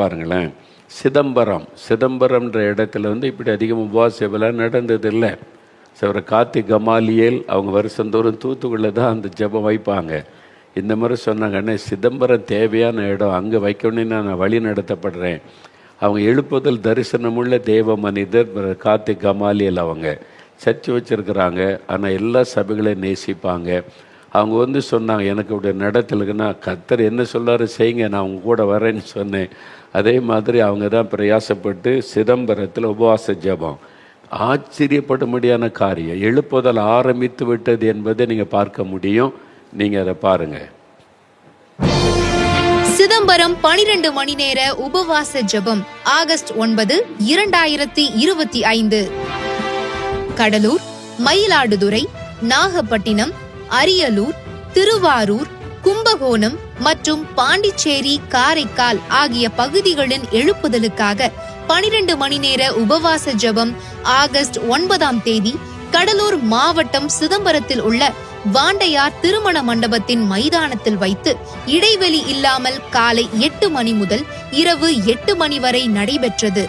பாருங்களேன். சிதம்பரம். சிதம்பரம்ன்ற இடத்துல வந்து இப்படி அதிகம் உபவாசம் நடந்தது இல்லை சிவர கார்த்திக் கமாலியல் அவங்க வருஷந்தோறும் தூத்துக்குள்ளே தான் அந்த ஜெபம் வைப்பாங்க. இந்த மாதிரி சொன்னாங்க சிதம்பரம் தேவையான இடம். அங்கே வைக்கணும்னு நான் வழி நடத்தப்படுறேன். அவங்க எழுப்புதல் தரிசனமுள்ள தேவ மனிதர் கார்த்திக் கமாலியல் அவங்க. சர்ச்சு வச்சுருக்கிறாங்க. ஆனால் எல்லா சபைகளையும் நேசிப்பாங்க. அவங்க வந்து சொன்னாங்க எனக்கு இப்படி நடத்தலுக்குன்னா கத்தர் என்ன சொல்லாரு செய்யுங்க நான் அவங்க கூட வரேன்னு சொன்னேன். அதே மாதிரி அவங்க தான் பிரயாசப்பட்டு சிதம்பரத்தில் உபவாச ஜெபம். ஆச்சரியப்படும்படியான காரியம். எழுப்புதல் ஆரம்பித்து விட்டது என்பதை நீங்கள் பார்க்க முடியும். நீங்கள் அதை பாருங்கள் சிதம்பரம் பனிரெண்டு மணி நேர உபவாச ஜெபம் ஆகஸ்ட் ஒன்பது இரண்டாயிரத்தி இருபத்தி ஐந்து. கடலூர் மயிலாடுதுறை நாகப்பட்டினம் அரியலூர் திருவாரூர் கும்பகோணம் மற்றும் பாண்டிச்சேரி காரைக்கால் ஆகிய பகுதிகளின் எழுப்புதலுக்காக பனிரெண்டு மணி நேர உபவாச ஜெபம் ஆகஸ்ட் ஒன்பதாம் தேதி கடலூர் மாவட்டம் சிதம்பரத்தில் உள்ள வாண்டையார் திருமண மண்டபத்தின் மைதானத்தில் வைத்து இடைவெளி இல்லாமல் காலை எட்டு மணி முதல் இரவு எட்டு மணி வரை நடைபெற்றது.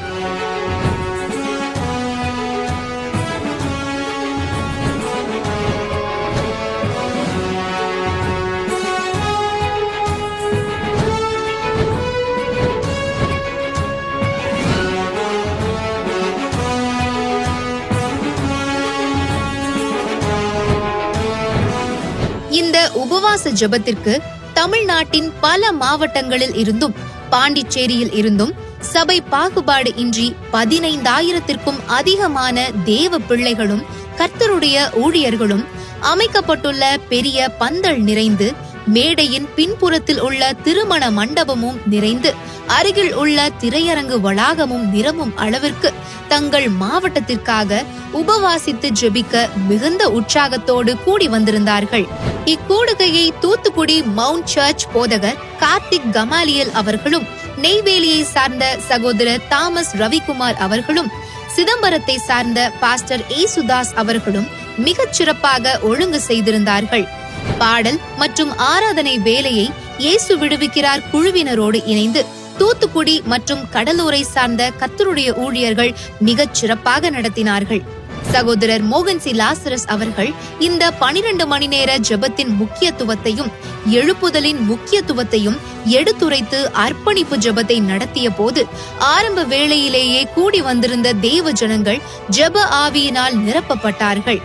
உபவாச ஜபத்திற்கு தமிழ்நாட்டின் பல மாவட்டங்களில் இருந்தும் பாண்டிச்சேரியில் இருந்தும் சபை பாகுபாடு இன்றி பதினைந்தாயிரத்திற்கும் அதிகமான தேவ பிள்ளைகளும் கர்த்தருடைய ஊழியர்களும் அமைக்கப்பட்டுள்ள பெரிய பந்தல் நிறைந்து மேடையின் பின்புறத்தில் உள்ள திருமண மண்டபமும் நிறைந்து அருகில் உள்ள திரையரங்கு வளாகமும் நிரம்பும் அளவிற்கு தங்கள் மாவட்டத்திற்காக உபவாசித்து ஜெபிக்க மிகுந்த உற்சாகத்தோடு கூடி வந்திருந்தார்கள். இக்கூடுகையை தூத்துக்குடி மவுண்ட் சர்ச் போதகர் கார்த்திக் கமாலியல் அவர்களும் நெய்வேலியை சார்ந்த சகோதரர் தாமஸ் ரவிக்குமார் அவர்களும் சிதம்பரத்தை சார்ந்த பாஸ்டர் ஏசுதாஸ் அவர்களும் மிகச் சிறப்பாக ஒழுங்கு செய்திருந்தார்கள். பாடல் மற்றும் ஆராதனை வேலையை இயேசு விடுவிக்கிறார் குழுவினரோடு இணைந்து தூத்துக்குடி மற்றும் கடலூரை சார்ந்த கத்தருடைய ஊழியர்கள் மிகச் சிறப்பாக நடத்தினார்கள். சகோதரர் மோகன் சி. லாசரஸ் அவர்கள் இந்த பனிரெண்டு மணி நேர ஜபத்தின் முக்கியத்துவத்தையும் எழுப்புதலின் முக்கியத்துவத்தையும் எடுத்துரைத்து அர்ப்பணிப்பு ஜபத்தை நடத்திய போது ஆரம்ப வேளையிலேயே கூடி வந்திருந்த தேவ ஜனங்கள் ஜப ஆவியினால் நிரப்பப்பட்டார்கள்.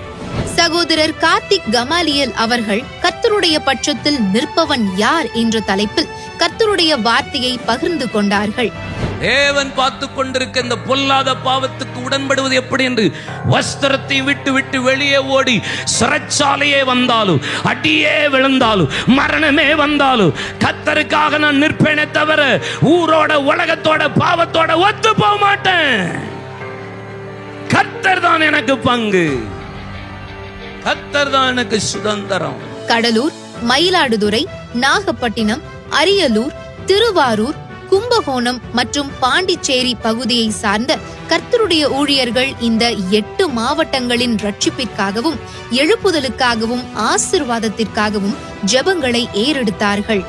சகோதரர் கார்த்திக் கமாலியல் அவர்கள் கர்த்தருடைய பட்சத்தில் நிற்பவன் யார் என்ற தலைப்பில் கர்த்தருடைய வார்த்தையை பகிர்ந்து கொண்டார்கள். தேவன் பார்த்து கொண்டிருக்க இந்த பொல்லாத பாவத்துக்கு உடன்படுவது எப்படி என்று வஸ்திரத்தை விட்டு விட்டு வெளியே ஓடி சிறைச்சாலையே வந்தாலும் அடியே விழுந்தாலும் மரணமே வந்தாலும் கத்தருக்காக நான் நிற்பேனே தவிர ஊரோட உலகத்தோட பாவத்தோட ஒத்து போக மாட்டேன். கத்தர் தான் எனக்கு பங்கு. கத்தர் தான் எனக்கு சுதந்திரம். கடலூர் மயிலாடுதுறை நாகப்பட்டினம் அரியலூர் திருவாரூர் கும்பகோணம் மற்றும் பாண்டிச்சேரி பகுதியை சார்ந்த கர்த்தருடைய ஊழியர்கள் இந்த எட்டு மாவட்டங்களின் ரட்சிப்பிற்காகவும் எழுப்புதலுக்காகவும் ஆசிர்வாதத்திற்காகவும் ஜெபங்களை ஏறெடுத்தார்கள்.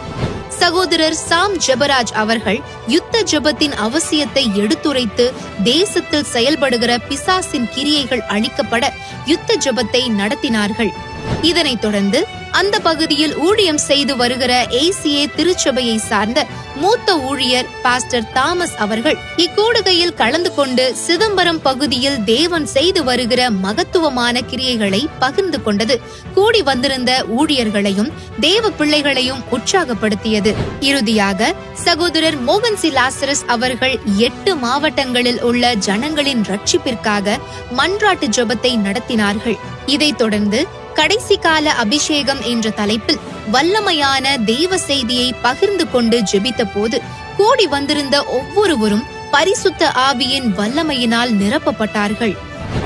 சகோதரர் சாம் ஜெபராஜ் அவர்கள் யுத்த ஜெபத்தின் அவசியத்தை எடுத்துரைத்து தேசத்தில் செயல்படுகிற பிசாசின் கிரியைகள் அழிக்கப்பட யுத்த ஜெபத்தை நடத்தினார்கள். இதனைத் தொடர்ந்து அந்த பகுதியில் ஊழியம் செய்து வருகிற ஏசிஏ திருச்சபையை சார்ந்த மூத்த ஊழியர் பாஸ்டர் தாமஸ் அவர்கள் இக்கூடுகையில் கலந்து கொண்டு சிதம்பரம் பகுதியில் தேவன் செய்து வருகிற மகத்துவமான கிரியைகளை பகிர்ந்து கொண்டது. கூடி வந்திருந்த ஊழியர்களையும் தேவ பிள்ளைகளையும் உற்சாகப்படுத்தியது. இறுதியாக சகோதரர் மோகன் சி. லாசரஸ் அவர்கள் எட்டு மாவட்டங்களில் உள்ள ஜனங்களின் ரட்சிப்பிற்காக மன்றாட்டு ஜெபத்தை நடத்தினார்கள். இதைத் தொடர்ந்து கடைசி கால அபிஷேகம் என்ற தலைப்பில் வல்லமையான தெய்வ செய்தியை பகிர்ந்து கொண்டு ஜெபித்த போது கூடி வந்திருந்த ஒவ்வொருவரும் பரிசுத்த ஆவியின் வல்லமையினால் நிரப்பப்பட்டார்கள்.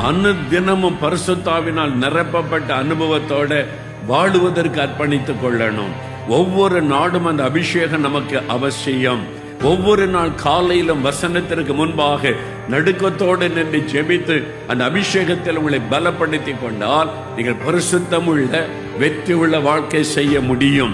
அனுதினமும் பரிசுத்தாவினால் நிரப்பப்பட்ட அனுபவத்தோட வாழுவதற்கு அர்ப்பணித்துக் கொள்ளணும். ஒவ்வொரு நாடும் அந்த அபிஷேகம் நமக்கு அவசியம். ஒவ்வொரு நாள் காலையிலும் வசனத்திற்கு முன்பாக நடுக்கத்தோடு நின்று ஜெபித்து அந்த அபிஷேகத்தில் உங்களை பலப்படுத்திக் கொண்டால் நீங்கள் பரிசுத்தமுள்ள வெற்றி உள்ள வாழ்க்கை செய்ய முடியும்.